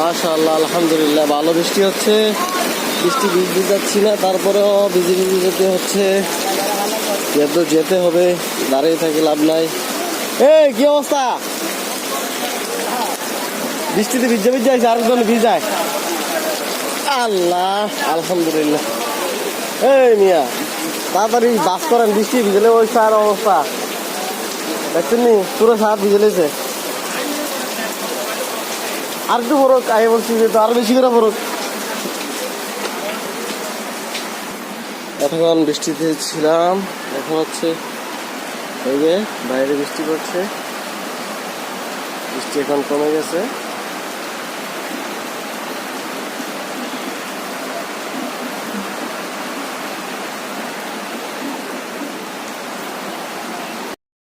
মাশাআল্লাহ, আলহামদুলিল্লাহ, ভালো বৃষ্টি হচ্ছে। বৃষ্টি ভিজতে যাচ্ছি না, তারপরেও ভিজে ভিজে যেতে হচ্ছে। যেহেতু যেতে হবে, দাঁড়িয়ে থাকি, লাভ নাই। এই, কি অবস্থা? বৃষ্টিতে ভিজে ভিজে আছে আরেকজন ভিজায়। আল্লাহ, আলহামদুলিল্লাহ। এই মিয়া, তাড়াতাড়ি বাস করেন, বৃষ্টি ভিজলে ওই সার অবস্থা। দেখছেন নি? পুরো সার ভিজলেছে আর একটু ফরক আগে বলছি যে তো আরও বেশি করে ফরক এতক্ষণ বৃষ্টিতে ছিলাম, এখন হচ্ছে এই যে বাইরে বৃষ্টি পড়ছে। বৃষ্টি এখন কমে গেছে।